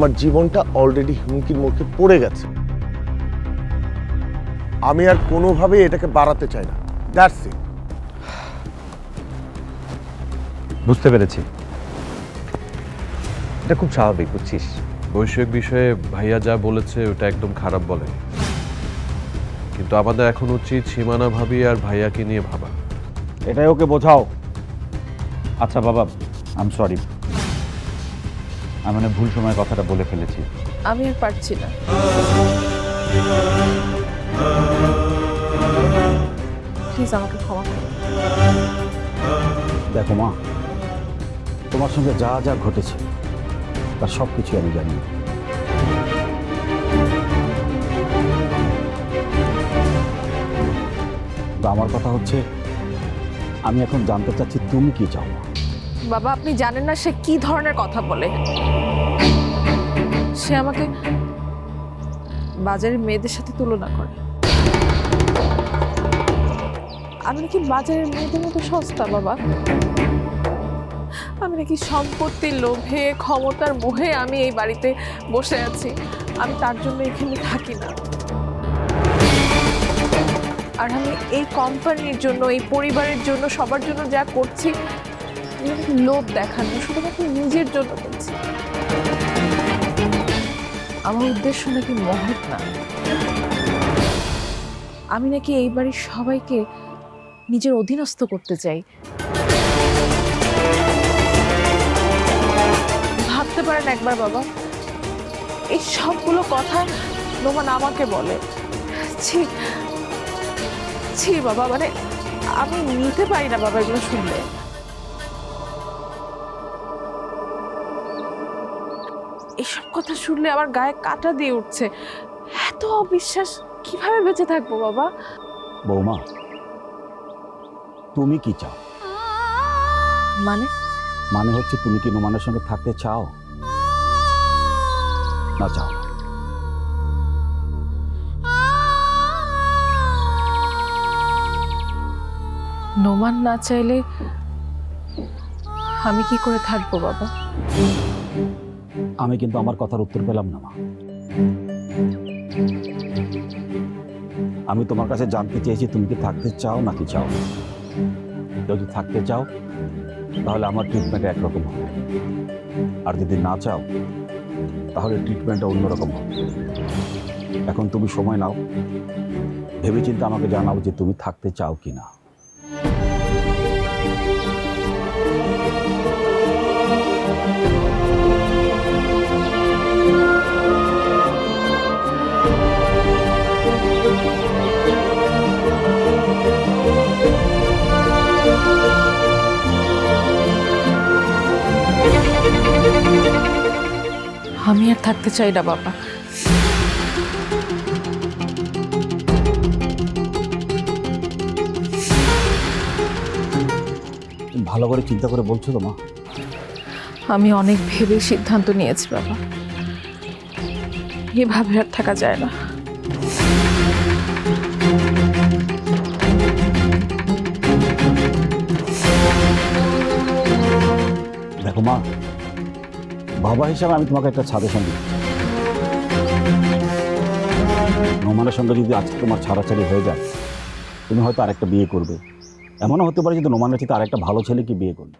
আমার জীবনটা অলরেডি হুমকির মুখে পড়ে গেছে। আমি আর কোনোভাবে এটাকে বাড়াতে চাই না। দ্যাটস ইট বুঝতে পেরেছি। এটা খুব স্বাভাবিক বুঝছিস? বৈষয়িক বিষয়ে ভাইয়া যা বলেছে ওটা একদম খারাপ বলে। কিন্তু আমাদের এখন উচিত সীমানা ভাবি আর ভাইয়াকে নিয়ে ভাবা। এটাই ওকে বোঝাও। আচ্ছা বাবা আম সরি আমি মানে ভুল সময় কথাটা বলে ফেলেছি। আমি আর পারছি না। প্লিজ আমাকে ক্ষমা করো দেখো মা তোমার সঙ্গে যা যা ঘটেছে তার সব কিছু আমি জানি। তো আমার কথা হচ্ছে আমি এখন জানতে চাচ্ছি তুমি কি চাও বাবা আপনি জানেন না সে কি ধরনের কথা বলে। সে আমাকে বাজারের মেয়েদের সাথে তুলনা করে। আমি নাকি বাজারের মেয়েদের মতো সস্তা, বাবা। আমি নাকি সম্পত্তির লোভে, ক্ষমতার মোহে আমি এই বাড়িতে বসে আছি। আমি তার জন্য এখানে থাকি না। আর আমি এই কোম্পানির জন্য, এই পরিবারের জন্য, সবার জন্য যা করছি লোভ দেখানো, শুধুমাত্র নিজের জন্য করছি। আমার উদ্দেশ্য নাকি মহৎ না? আমি নাকি এই বাড়ির সবাইকে নিজের অধীনস্থ করতে চাই। ভাবতে পারেন একবার বাবা, এই সবগুলো কথা নোমান আমাকে বলে। ছি ছি বাবা মানে আমি নিতে পারি না বাবা এগুলো শুনলে। এসব কথা শুনলে আমার গায়ে কাটা দিয়ে উঠছে। এত অবিশ্বাস কীভাবে বেঁচে থাকব বাবা? বৌমা তুমি কি চাও? মানে? মানে হচ্ছে তুমি কি নোমানের সঙ্গে থাকতে চাও? না চাও নোমান না চাইলে আমি কি করে থাকব বাবা? আমি কিন্তু আমার কথার উত্তর পেলাম না, মা। আমি তোমার কাছে জানতে চেয়েছি, তুমি কি থাকতে চাও নাকি চাও? যদি থাকতে চাও, তাহলে আমার ট্রিটমেন্ট একরকম হবে। আর যদি না চাও, তাহলে ট্রিটমেন্টটা অন্যরকম হবে। এখন তুমি সময় নাও। ভেবেচিন্তে আমাকে জানাও যে তুমি থাকতে চাও কি না আমি আর থাকতে চাই না বাবা। ভালো করে চিন্তা করে বলছো তো মা। আমি অনেক ভেবে সিদ্ধান্ত নিয়েছি বাবা। এভাবে আর থাকা যায় না। বাবা হিসাবে আমি তোমাকে একটা সাজেশন দিই। নোমানের সঙ্গে যদি আজকে তোমার ছাড়াছাড়ি হয়ে যায়, তুমি হয়তো আরেকটা বিয়ে করবে। এমনও হতে পারে যদি নোমানের থেকে আরেকটা ভালো ছেলে কি বিয়ে করবে?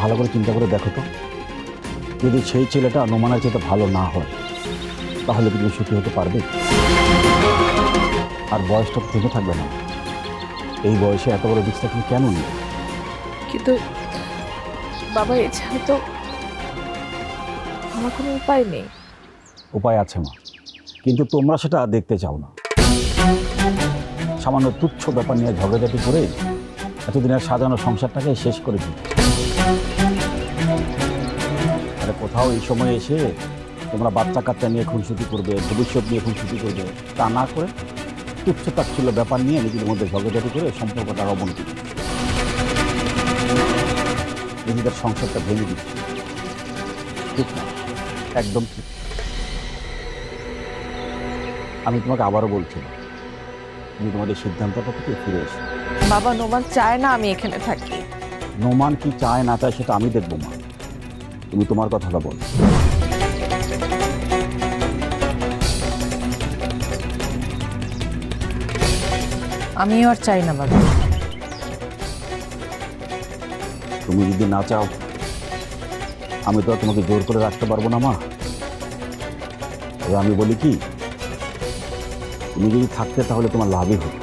ভালো করে চিন্তা করে দেখো তো। যদি সেই ছেলেটা নোমানের চেয়ে ভালো না হয় তাহলে কি তুমি সুখী হতে পারবে? আর বয়সটা তো থেমে থাকবে না। এই বয়সে এত বড় রিক্সটা তুমি কেন নিয়ে কিন্তু বাবা এছাড়া তো আমার কোনো উপায় নেই। উপায় আছে মা কিন্তু তোমরা সেটা দেখতে চাও না। সামান্য তুচ্ছ ব্যাপার নিয়ে ঝগড়াঝাটি করে এতদিনের সাজানো সংসারটাকে শেষ করে দিই আরে কোথাও এই সময় এসে তোমরা বাচ্চা কাচ্চা নিয়ে খুনসুটি করবে, ভবিষ্যৎ নিয়ে খুনসুটি করবে, তা না করে তুচ্ছ তাচ্ছিল্য ব্যাপার নিয়ে নিজেদের মধ্যে ঝগড়াঝাটি করে সম্পর্কটার অবনতি। নিজেদের সংসারটা ভেঙে দিচ্ছে। ঠিক না? একদম ঠিক। আমি তোমাকে আবারও বলছি তুমি তোমাদের সিদ্ধান্তটা থেকে ফিরে এসো। বাবা, নোমান চায় না আমি এখানে থাকি। নোমান কি চায় না চায় সেটা আমি দেখব মা। তুমি তোমার কথাটা বল। আমিও আর চাই না বাবা। তুমি যদি না চাও আমি তো আর তোমাকে জোর করে রাখতে পারব না মা। আমি বলি কি তুমি যদি থাকতে তাহলে তোমার লাভই হবে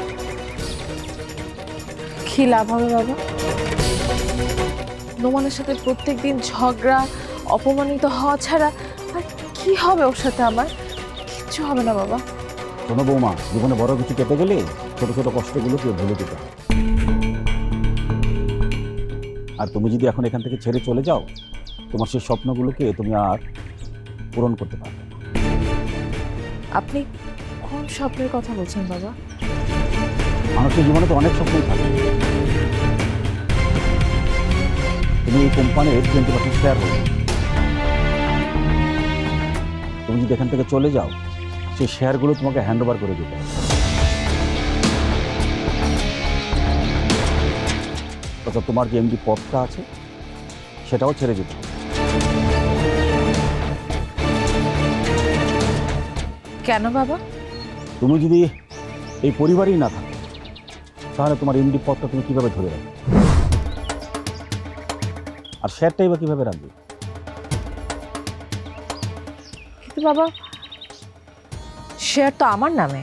কি লাভ হবে বাবা? নোমানের সাথে প্রত্যেক দিন ঝগড়া অপমানিত হওয়া ছাড়া আর কি হবে ওর সাথে আমার? কিচ্ছু হবে না বাবা। কোনো বৌমা জীবনে বড় কিছু পেতে গেলে ছোট ছোট কষ্টগুলোকে ভুলে যেতে হয়। আর তুমি যদি এখন এখান থেকে ছেড়ে চলে যাও তোমার সেই স্বপ্নগুলোকে তুমি আর পূরণ করতে পারবে আপনি কোন স্বপ্নের কথা বলছেন বাবা? মানুষের জীবনে তো অনেক স্বপ্নই থাকে। তুমি এই কোম্পানির টোয়েন্টি পার্সেন্ট শেয়ার তুমি যদি এখান থেকে চলে যাও সেই শেয়ারগুলো তোমাকে হ্যান্ড ওভার করে দিতে হবে। অর্থাৎ তোমার যে এমডি পদটা আছে সেটাও ছেড়ে যেতে হবে। কেন বাবা? তুমি যদি এই পরিবারই না থাকো তাহলে তোমার এমডি পদটা তুমি কীভাবে ধরে রাখবে? আর শেয়ারটাই বা কীভাবে রাখবে? কিন্তু বাবা শেয়ার তো আমার নামে।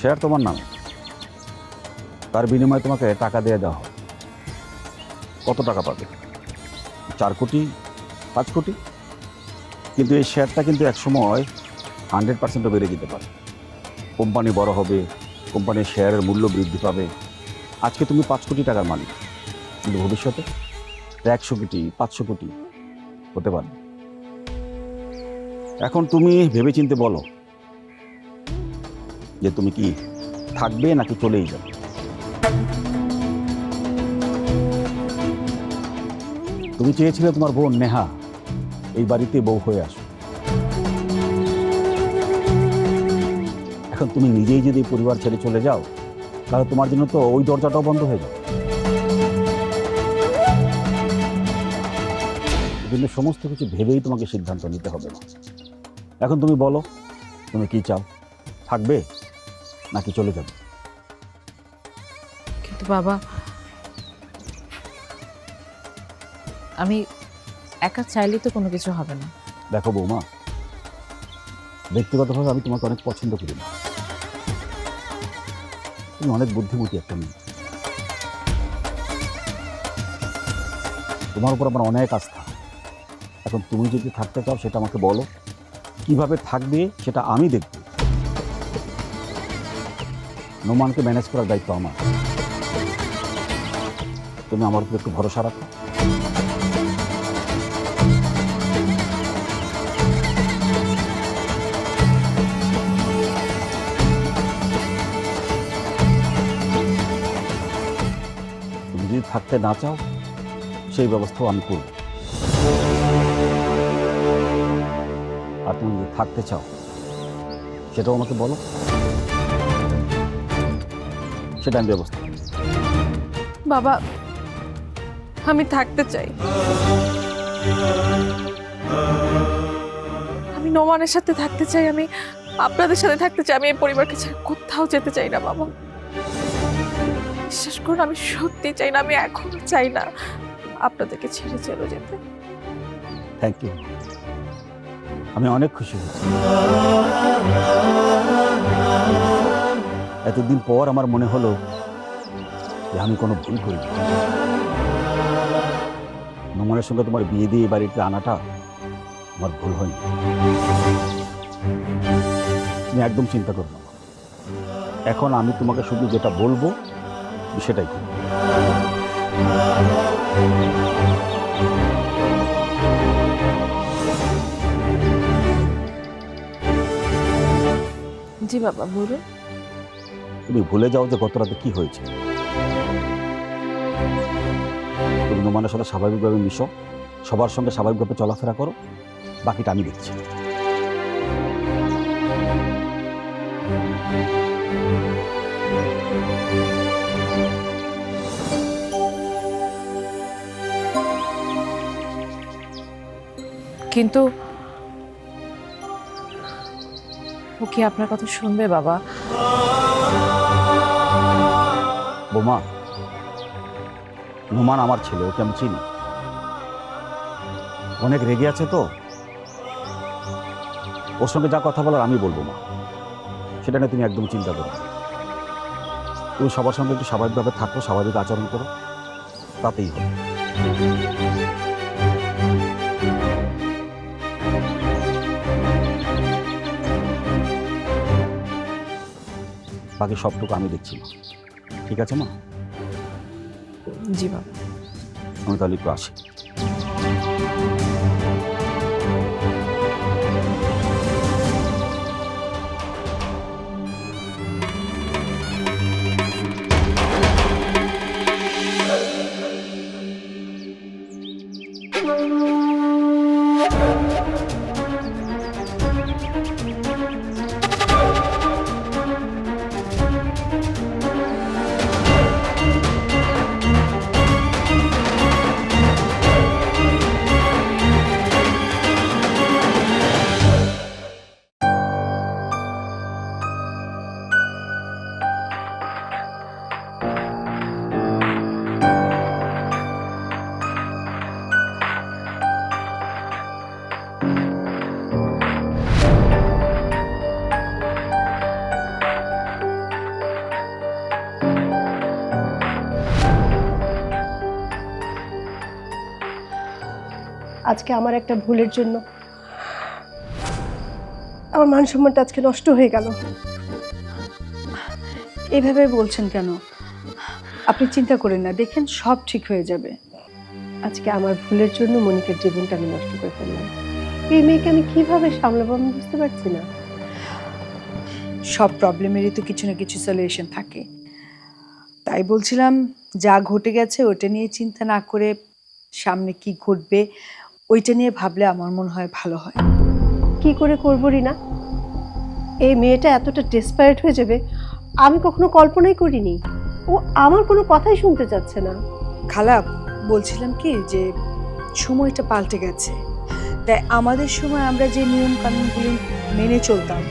শেয়ার তোমার নামে। তার বিনিময়ে তোমাকে টাকা দিয়ে দেওয়া হবে। কত টাকা পাবে? চার কোটি পাঁচ কোটি? কিন্তু এই শেয়ারটা কিন্তু একসময় হান্ড্রেড পার্সেন্টও বেড়ে যেতে পারে। কোম্পানি বড় হবে কোম্পানির শেয়ারের মূল্য বৃদ্ধি পাবে। আজকে তুমি পাঁচ কোটি টাকার মালিক। কিন্তু ভবিষ্যতে একশো কোটি, পাঁচশো কোটি হতে পারে। এখন তুমি ভেবেচিন্তে বলো যে তুমি কি থাকবে নাকি চলেই যাবে? তুমি চেয়েছিলে তোমার বোন নেহা এই বাড়িতে বউ হয়ে আসো এখন তুমি নিজেই যদি পরিবার ছেড়ে চলে যাও, তাহলে তোমার জন্য তো ওই দরজাটাও বন্ধ হয়ে যাবে। কিন্তু সমস্ত কিছু ভেবেই তোমাকে সিদ্ধান্ত নিতে হবে না এখন তুমি বলো তুমি কি চাও? থাকবে নাকি চলে যাবে? কিন্তু বাবা আমি একা চাইলে তো কোনো কিছু হবে না। দেখো বৌমা ব্যক্তিগতভাবে আমি তোমাকে অনেক পছন্দ করি না তুমি অনেক বুদ্ধিমতী একটা মেয়ে। তোমার উপর আমার অনেক আস্থা। এখন তুমি যদি থাকতে চাও, সেটা আমাকে বলো। কীভাবে থাকবে, সেটা আমি দেখব। নোমানকে ম্যানেজ করার দায়িত্ব আমার। তুমি আমার উপর একটু ভরসা রাখো। তুমি যদি থাকতে না চাও, সেই ব্যবস্থাও আমি করব। আর তুমি যদি থাকতে চাও। সেটাও আমাকে বলো। সেটা আমি ব্যবস্থা। বাবা আমি থাকতে চাই। আমি নোমানের সাথে থাকতে চাই আমি আপনাদের সাথে থাকতে চাই আমি এই পরিবারকে ছেড়ে কোথাও যেতে চাই না বাবা। বিশ্বাস করুন আমি সত্যি চাই না আমি এখনও চাই না আপনাদেরকে ছেড়ে চলে যেতে। থ্যাংক ইউ আমি অনেক খুশি হয়েছি। এতদিন পর আমার মনে হলো যে আমি কোনো ভুল করি নোমানের সঙ্গে তোমার বিয়ে দিয়ে বাড়িতে আনাটা আমার ভুল হয়নি। তুমি একদম চিন্তা করো না। এখন আমি তোমাকে শুধু যেটা বলব সেটাই করো জি বাবা বলুন। তুমি ভুলে যাও যে গত রাতে কি হয়েছে। তুমি নোমানের সাথে স্বাভাবিকভাবে মিশো। সবার সঙ্গে স্বাভাবিকভাবে চলাফেরা করো। বাকিটা আমি দেখছি। কিন্তু ও কি আপনার কথা শুনবে, বাবা? বোমা, নোমান আমার ছেলে, ওকে আমি চিনি। অনেক রেগে আছে তো? ওর সঙ্গে যা কথা বলার আমি বলব, মা। সেটা নিয়ে তুমি একদম চিন্তা করো তুমি সবার সঙ্গে একটু স্বাভাবিকভাবে থাকো, স্বাভাবিক আচরণ করো। তাতেই হবে। বাকি সবটুকু আমি দেখছি মা। ঠিক আছে মা? জি বাবা। আমি তাহলে একটু আসি। আজকে আমার একটা ভুলের জন্য। আমার মান সম্মানটা আজকে নষ্ট হয়ে গেল। এভাবে বলছেন কেন? আপনি চিন্তা করেন না দেখেন সব ঠিক হয়ে যাবে। আজকে আমার ভুলের জন্য মনিকের জীবনটা আমি নষ্ট করে ফেললাম। এই মেয়েকে আমি কীভাবে সামলাবো আমি বুঝতে পারছি না। সব প্রবলেমেরই তো কিছু না কিছু সলিউশন থাকে। তাই বলছিলাম যা ঘটে গেছে ওটা নিয়ে চিন্তা না করে সামনে কি ঘটবে ওইটা নিয়ে ভাবলে আমার মনে হয় ভালো হয়। কি করে করব রিনা? এই মেয়েটা এতটা ডেসপারেট হয়ে যাবে আমি কখনো কল্পনাই করিনি। ও আমার কোনো কথাই শুনতে চাচ্ছে না। খালা বলছিলাম কি যে সময়টা পাল্টে গেছে। তাই আমাদের সময় আমরা যে নিয়ম কানুনগুলি মেনে চলতাম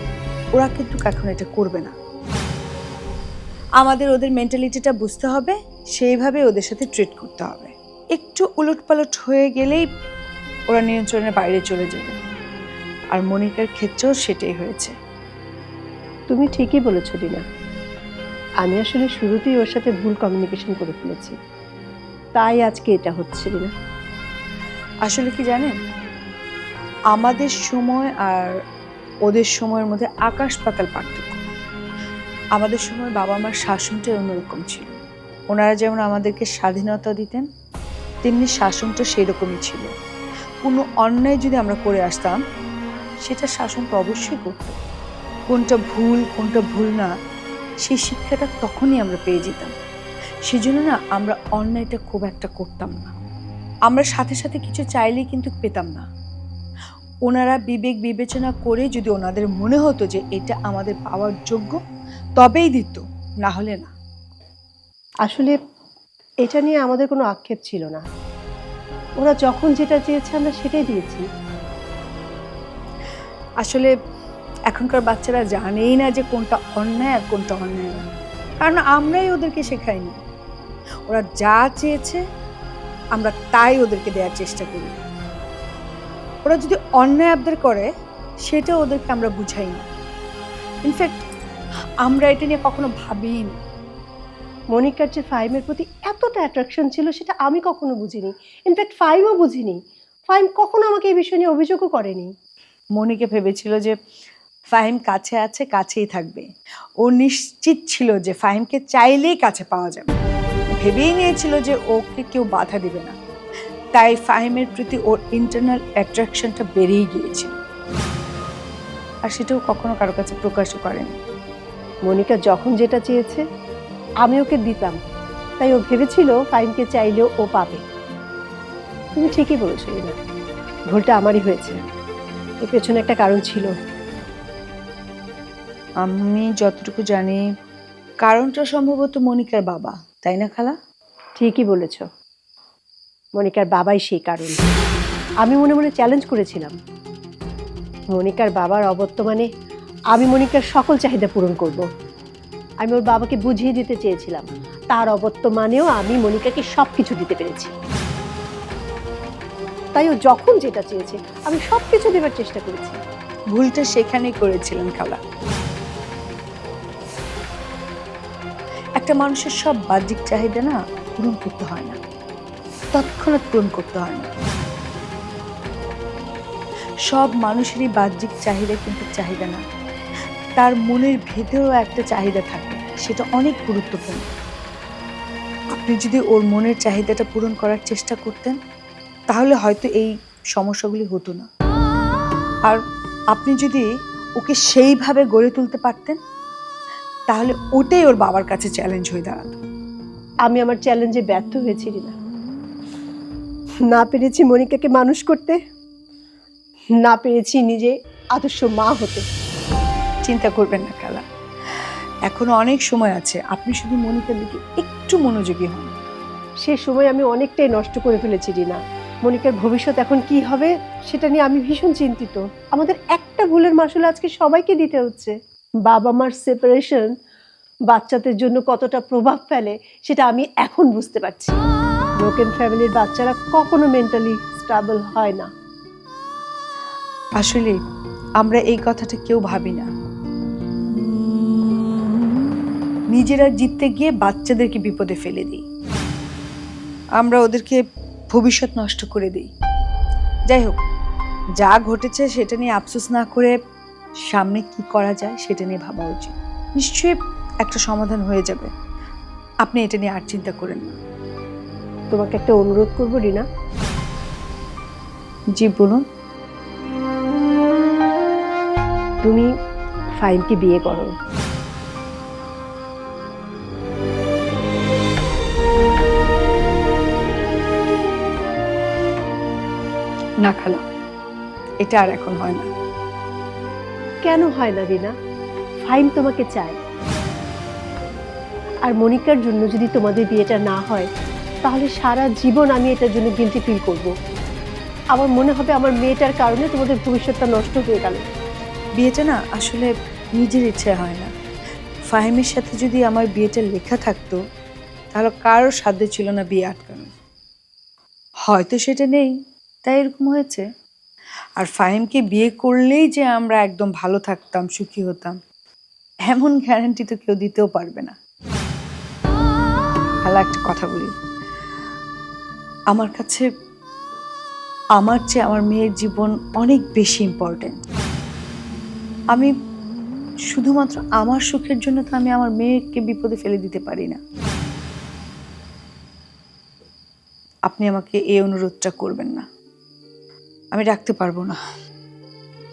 ওরা কিন্তু এখন এটা করবে না। আমাদের ওদের মেন্টালিটিটা বুঝতে হবে সেইভাবে ওদের সাথে ট্রিট করতে হবে। একটু উলটপালট হয়ে গেলেই ওরা নিয়ন্ত্রণের বাইরে চলে যাবে। আর মনিকার ক্ষেত্রেও সেটাই হয়েছে। তুমি ঠিকই বলেছ রিনা আমি আসলে শুরুতেই ওর সাথে ভুল কমিউনিকেশন করে ফেলেছি। তাই আজকে এটা হচ্ছে রিনা আসলে কি জানেন? আমাদের সময় আর ওদের সময়ের মধ্যে আকাশ পাতাল পার্থক্য। আমাদের সময় বাবা মার শাসনটাই অন্যরকম ছিল। ওনারা যেমন আমাদেরকে স্বাধীনতা দিতেন তেমনি শাসনটা সেই রকমই ছিল। কোনো অন্যায় যদি আমরা করে আসতাম, সেটা শাসন তো অবশ্যই করত। কোনটা ভুল কোনটা ভুল না, সেই শিক্ষাটা তখনই আমরা পেয়ে যেতাম। সেজন্য না আমরা অন্যায়টা খুব একটা করতাম না। আমরা সাথে সাথে কিছু চাইলেই কিন্তু পেতাম না। ওনারা বিবেক বিবেচনা করে যদি ওনাদের মনে হতো যে এটা আমাদের পাওয়ার যোগ্য, তবেই দিত, না হলে না। আসলে এটা নিয়ে আমাদের কোনো আক্ষেপ ছিল না। ওরা যখন যেটা চেয়েছে, আমরা সেটাই দিয়েছি। আসলে এখনকার বাচ্চারা জানেই না যে কোনটা অন্যায় আর কোনটা অন্যায়। না কারণ আমরাই ওদেরকে শেখাইনি। ওরা যা চেয়েছে, আমরা তাই ওদেরকে দেওয়ার চেষ্টা করি। ওরা যদি অন্যায় আবদার করে সেটা ওদেরকে আমরা বুঝাই না। ইনফ্যাক্ট আমরা এটা নিয়ে কখনো ভাবিই না। মনিকার যে ফাইমের প্রতি এতটা অ্যাট্রাকশন ছিল সেটা আমি কখনো বুঝিনি। ইনফ্যাক্ট ফাইমও বুঝিনি। ফাইম কখনো আমাকে এই বিষয় নিয়ে অভিযোগও করেনি। মনিকে ভেবেছিল যে ফাহিম কাছে আছে কাছেই থাকবে। ও নিশ্চিত ছিল যে ফাহিমকে চাইলেই কাছে পাওয়া যাবে। ভেবেই নিয়েছিল যে ওকে কেউ বাধা দিবে না। তাই ফাহিমের প্রতি ওর ইন্টারনাল অ্যাট্রাকশনটা বেড়েই গিয়েছিল। আর সেটাও কখনো কারও কাছে প্রকাশও করেনি। মনিকা যখন যেটা চেয়েছে আমি ওকে দিতাম। তাই ও ভেবেছিল ফাইমকে চাইলেও ও পাবে। তুমি ঠিকই বলেছ রিনা ভুলটা আমারই হয়েছে। এর পেছনে একটা কারণ ছিল। আমি যতটুকু জানি কারণটা সম্ভবত মনিকার বাবা তাই না খালা? ঠিকই বলেছ। মনিকার বাবাই সেই কারণ। আমি মনে মনে চ্যালেঞ্জ করেছিলাম। মনিকার বাবার অবর্তমানে আমি মনিকার সকল চাহিদা পূরণ করব। আমি ওর বাবাকে বুঝিয়ে দিতে চেয়েছিলাম। তার অবর্তমানেও আমি মনিকাকে সব কিছু দিতে পেরেছি। তাই ও যখন যেটা চেয়েছে, আমি সব কিছু দেবার চেষ্টা করেছি। ভুলটা সেখানেই করেছিলেন খালা। একটা মানুষের সব বাহ্যিক চাহিদা না পূরণ করতে হয় না। তৎক্ষণাৎ পূরণ করতে হয় না। সব মানুষেরই বাহ্যিক চাহিদা কিন্তু চাহিদা না। তার মনের ভেতরেও একটা চাহিদা থাকে, সেটা অনেক গুরুত্বপূর্ণ। আপনি যদি ওর মনের চাহিদাটা পূরণ করার চেষ্টা করতেন, তাহলে হয়তো এই সমস্যাগুলি হতো না। আর আপনি যদি ওকে সেইভাবে গড়ে তুলতে পারতেন, তাহলে ওটাই ওর বাবার কাছে চ্যালেঞ্জ হয়ে দাঁড়াতো। আমি আমার চ্যালেঞ্জে ব্যর্থ হয়েছি না না পেরেছি মনিকাকে মানুষ করতে, না পেরেছি নিজে আদর্শ মা হতে। চিন্তা করবেন না খেলা। এখনও অনেক সময় আছে আপনি শুধু মনিকার দিকে একটু মনোযোগী হন। সে সময় আমি অনেকটাই নষ্ট করে ফেলেছি রিনা। মনিকার ভবিষ্যৎ এখন কি হবে সেটা নিয়ে আমি ভীষণ চিন্তিত। আমাদের একটা ভুলের মাসুল আজকে সবাইকে দিতে হচ্ছে। বাবা মার সেপারেশন বাচ্চাদের জন্য কতটা প্রভাব ফেলে সেটা আমি এখন বুঝতে পারছি। ব্রোকেন ফ্যামিলির বাচ্চারা কখনো মেন্টালি স্টেবল হয় না। আসলে আমরা এই কথাটা কেউ ভাবি না। নিজেরা জিততে গিয়ে বাচ্চাদেরকে বিপদে ফেলে দিই। আমরা ওদেরকে ভবিষ্যৎ নষ্ট করে দিই। যাই হোক, যা ঘটেছে সেটা নিয়ে আফসোস না করে সামনে কি করা যায় সেটা নিয়ে ভাবা উচিত। নিশ্চয়ই একটা সমাধান হয়ে যাবে। আপনি এটা নিয়ে আর চিন্তা করেন না। তোমাকে একটা অনুরোধ করব, রিনা। জি, বলুন। তুমি ফাইমকে বিয়ে করো। না খালা এটা আর এখন হয় না। কেন হয় না রিনা? ফাইম তোমাকে চায়। আর মনিকার জন্য যদি তোমাদের বিয়েটা না হয় তাহলে সারা জীবন আমি এটার জন্য গিলটি ফিল করব। আমার মনে হবে আমার মেয়েটার কারণে তোমাদের ভবিষ্যৎটা নষ্ট হয়ে গেল। বিয়েটা না আসলে নিজের ইচ্ছে হয় না। ফাহিমের সাথে যদি আমার বিয়েটা লেখা থাকতো তাহলে কারোর সাধ্য ছিল না বিয়ে আটকানো হয়তো সেটা নেই। তাই এরকম হয়েছে? আর ফাহিমকে বিয়ে করলেই যে আমরা একদম ভালো থাকতাম, সুখী হতাম, এমন গ্যারান্টি তো কেউ দিতেও পারবে না। ভালো একটা কথা বলি। আমার কাছে, আমার চেয়ে আমার মেয়ের জীবন অনেক বেশি ইম্পর্ট্যান্ট আমি শুধুমাত্র আমার সুখের জন্য তো আমি আমার মেয়েকে বিপদে ফেলে দিতে পারি না। আপনি আমাকে এই অনুরোধটা করবেন না। আমি রাখতে পারব না।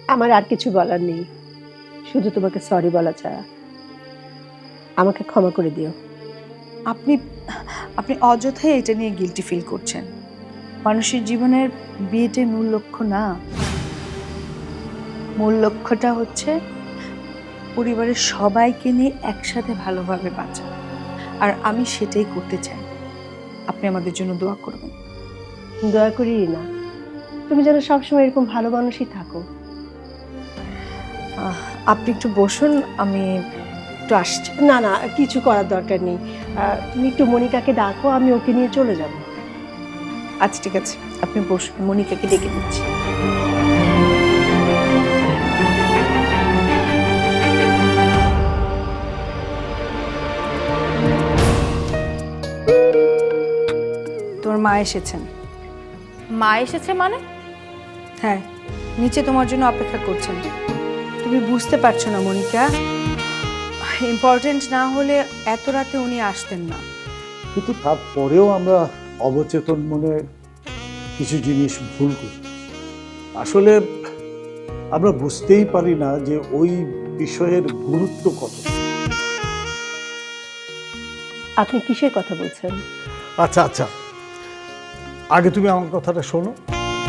আমার আর কিছু বলার নেই। শুধু তোমাকে সরি বলা ছাড়া। আমাকে ক্ষমা করে দিও। আপনি আপনি অযথাই এটা নিয়ে গিলটি ফিল করছেন। মানুষের জীবনের বিয়েটাই মূল লক্ষ্য না। মূল লক্ষ্যটা হচ্ছে পরিবারের সবাইকে নিয়ে একসাথে ভালোভাবে বাঁচা। আর আমি সেটাই করতে চাই। আপনি আমাদের জন্য দোয়া করবেন। দয়া করি না। তুমি যেন সবসময় এরকম ভালো মানুষই থাকো। আপনি একটু বসুন আমি একটু আসছি। না না কিছু করার দরকার নেই। তুমি একটু মনিকাকে ডাকো আমি ওকে নিয়ে চলে যাব। আচ্ছা ঠিক আছে। আপনি বসুন মনিকাকে ডেকে দিচ্ছি। তোর মা এসেছেন। মা এসেছে মানে? হ্যাঁ নিচে তোমার জন্য অপেক্ষা করছেন। তুমি বুঝতে পারছ না মনিকা। ইম্পর্টেন্ট না হলে এত রাতে উনি আসতেন না। কিন্তু তারপরেও আমরা অবচেতন মনে কিছু জিনিস ভুল করি। আসলে আমরা বুঝতেই পারি না যে ওই বিষয়ের গুরুত্ব কত। আপনি কিসের কথা বলছেন? আচ্ছা আচ্ছা। আগে তুমি আমার কথাটা শোনো।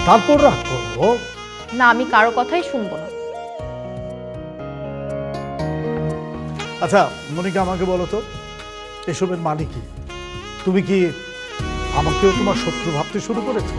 তারপর রাগ করব? না আমি কারও কথাই শুনব না। আচ্ছা মনিকা আমাকে বলো তো এসবের মানে কি? তুমি কি আমাকেও তোমার শত্রু ভাবতে শুরু করেছ?